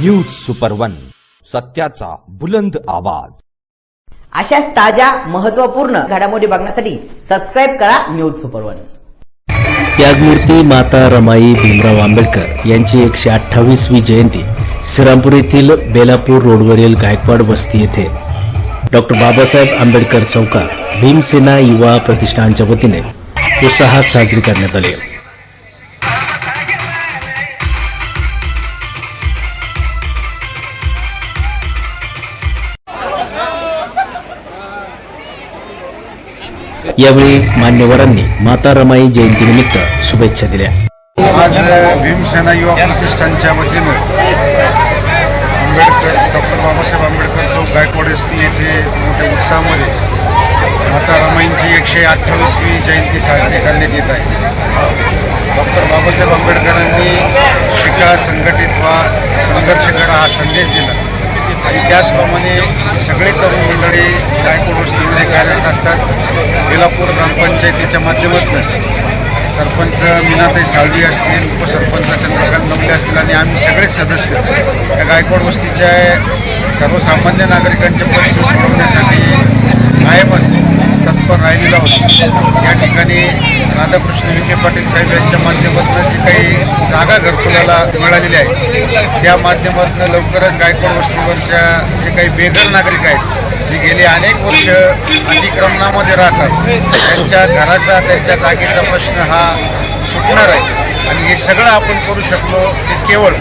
News super one सत्याचा बुलंद आवाज. अशाच ताज्या महत्त्वपूर्ण घडामोडी बघण्यासाठी सबस्क्राईब करा न्यूज सुपर वन त्यागमूर्ती माता रमाई भीमराव आंबेडकर यांची एकशे अठ्ठावीसवी जयंती श्रीरामपूर येथील बेलापूर रोडवरील गायकवाड वस्ती येथे. डॉक्टर बाबासाहेब आंबेडकर चौकात भीमसेना युवा प्रतिष्ठानच्या वतीने उत्साहात साजरी करण्यात आली. यावेळी मान्यवरांनी माता रमाई जयंतीनिमित्त शुभेच्छा दिल्या. आज भीमसेना युवा प्रतिष्ठानच्या वतीनं आंबेडकर डॉक्टर बाबासाहेब आंबेडकर चौक गायकवाड एसटी येथे मोठ्या उत्साहामध्ये माता रमाईंची एकशे अठ्ठावीसवी जयंती साजरी करण्यात येत आहे. डॉक्टर बाबासाहेब आंबेडकरांनी शिका संघटित व्हा संघर्ष करा हा संदेश दिला. आणि त्याचप्रमाणे सगळे तरुण मंडळी गायकवाड वस्तीमध्ये कार्य असतात. बेलापूर ग्रामपंचायतीच्या माध्यमातून. सरपंच मीनाताई साळवी असतील उपसरपंच चंद्रकांत नवले असतील आणि आम्ही सगळेच सदस्य. या गायकवाड वस्तीच्या सर्वसामान्य नागरिकांचे प्रश्न सोडवण्यासाठी कायमच तत्पर राहिलेला होतो या ठिकाणी राधाकृष्ण विखे पाटील साहेब यांच्या माध्यमातून जे काही घरकुलाला मिळालेली आहे. त्या माध्यमातून लवकरच गायकवाड वस्तीवरच्या जे काही बेघर नागरिक आहेत जे गेले अनेक वर्ष अतिक्रमणामध्ये राहतात त्यांच्या घराचा त्यांच्या जागेचा प्रश्न हा सुटणार आहे. आणि हे सगळं आपण करू शकलो ते केवळ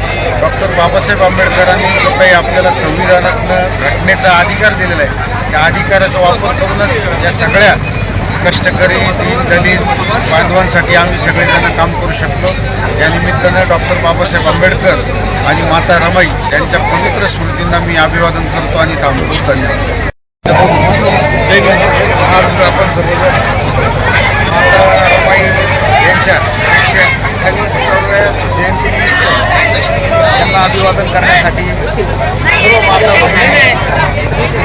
डॉक्टर बाबासाहेब आंबेडकरांनी जो काही आपल्याला संविधानातनं घटनेचा अधिकार दिलेला आहे त्या अधिकाराचा वापर करूनच या सगळ्या कष्टकरी दलित बांधवांसाठी आम्ही सगळेजण काम करू शकलो. या निमित्तानं डॉक्टर बाबासाहेब आंबेडकर आणि माता रमाई यांच्या पवित्र स्मृतींना मी अभिवादन करतो आणि थांबतो धन्यवाद. आज आपण सर्वजण माता रमाई यांच्या अभिवादन करण्यासाठी सर्व माता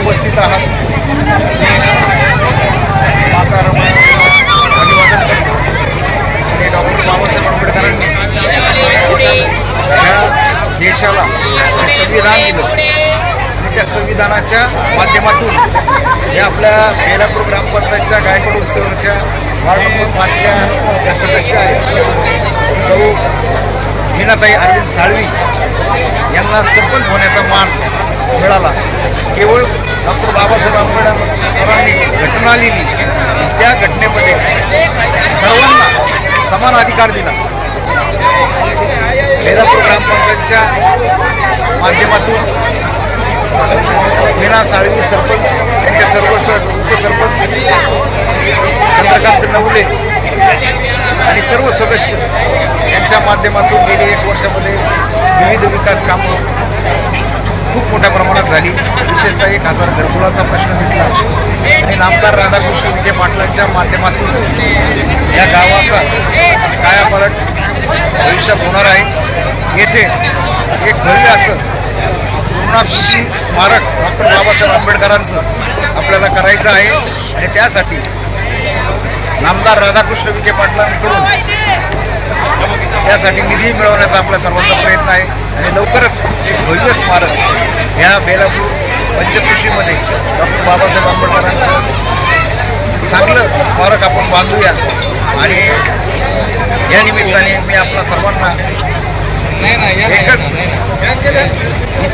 उपस्थित आहात माता रमाई अभिवादन करतो आणि डॉक्टर बाबासाहेब आंबेडकरांनी या देशाला जे संविधान दिलं आणि माध्यमातून हे आपल्या बेलापूर ग्रामपंचायतच्या गायकवाड उत्सवाच्या वार्ड नंबर पाचच्या त्या सदस्य आहेत. सौ मीनाताई अरविंद साळवी यांना सरपंच होण्याचा मान मिळाला. केवळ डॉक्टर बाबासाहेब आंबेडकरांनी घटना लिहिली. त्या घटनेमध्ये सर्वांना समान अधिकार दिला. बेलापूर ग्रामपंचायतच्या माध्यमातून मीना साळवी सरपंच त्यांच्या सर्व उपसरपंच चंद्रकांत नवले आणि सर्व सदस्य यांच्या माध्यमातून गेली एक वर्षामध्ये विविध विकास कामं खूप मोठ्या प्रमाणात झाली. विशेषतः एक हजार घरकुलाचा प्रश्न मिटला आणि नामदार राधाकृष्ण विखे पाटलांच्या माध्यमातून या गावाचा कायापालट भविष्यात होणार आहे. येथे एक भव्य असं पूर्णाकृती स्मारक डॉक्टर बाबासाहेब आंबेडकरांचं आपल्याला करायचं आहे. आणि त्यासाठी नामदार राधाकृष्ण विखे पाटलांकडून त्यासाठी निधी मिळवण्याचा आपला सर्वांचा प्रयत्न आहे. आणि लवकरच एक भव्य स्मारक या बेलापूर पंचकृषीमध्ये डॉक्टर बाबासाहेब आंबेडकरांचं चांगलं स्मारक आपण बांधूया. आणि या निमित्ताने मी आपल्या सर्वांना एकच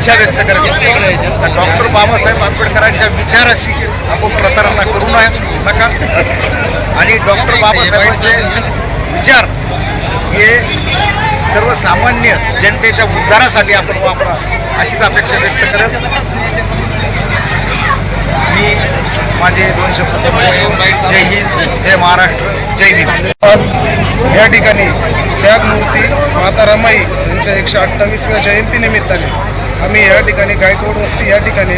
इच्छा व्यक्त करतो तर डॉक्टर बाबासाहेब आंबेडकरांच्या विचाराशी आपण प्रतारणा करू नये. नका. आणि डॉक्टर बाबासाहेबांचे विचार हे सर्वसामान्य जनतेच्या उद्धारासाठी आपण वापरा अशीच अपेक्षा व्यक्त करत मी माझे दोन शब्द समजतो जय हिंद जय महाराष्ट्र जय हिंद या ठिकाणी त्यागमूर्ती माता रमाई यांच्या एकशे अठ्ठावीसव्या जयंतीनिमित्ताने आम्ही या ठिकाणी गायकवाड वस्ती या ठिकाणी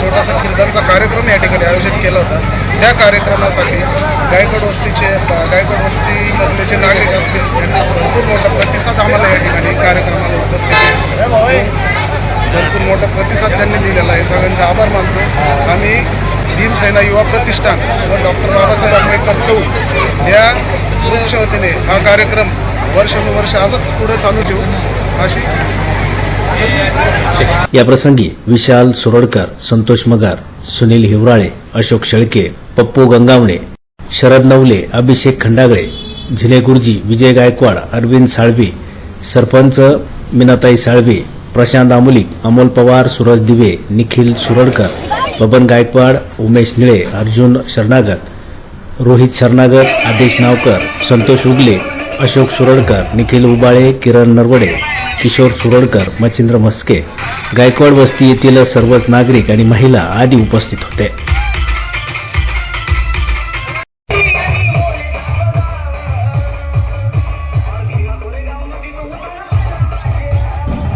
छोटासा कीर्तनचा कार्यक्रम या ठिकाणी आयोजित केला होता. त्या कार्यक्रमासाठी गायकवाड वस्तीचे गायकवाड वस्तीमधले जे नागरिक असतील त्यांना भरपूर मोठा प्रतिसाद आम्हाला या ठिकाणी कार्यक्रमाला उपस्थित भरपूर मोठा प्रतिसाद त्यांनी दिलेला आहे. सगळ्यांचा आभार मानतो. आम्ही भीमसेना युवा प्रतिष्ठान व डॉक्टर बाबासाहेब आंबेडकर चौक या ग्रुपच्या वतीने हा कार्यक्रम वर्षानुवर्ष आजच पुढे चालू ठेवू. अशी याप्रसंगी विशाल सुरडकर संतोष मगार सुनील हिवराळे अशोक शेळके पप्पू गंगावणे शरद नवले अभिषेक खंडागळे झिले गुरुजी विजय गायकवाड अरविंद साळवी सरपंच मीनाताई साळवी प्रशांत आमुलिक अमोल पवार सूरज दिवे निखिल सुरडकर बबन गायकवाड उमेश निळे अर्जुन शरणागत रोहित शरणागत आदेश नावकर संतोष उगले अशोक सुरडकर निखिल उबाळे किरण नरवडे किशोर सुरडकर मच्छिंद्र म्हस्के गायकवाड वस्ती येथील सर्वच नागरिक आणि महिला आदी उपस्थित होते.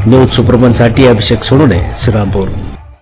न्यूज सुप्रमनसाठी अभिषेक सोनोने श्रीरामपूर.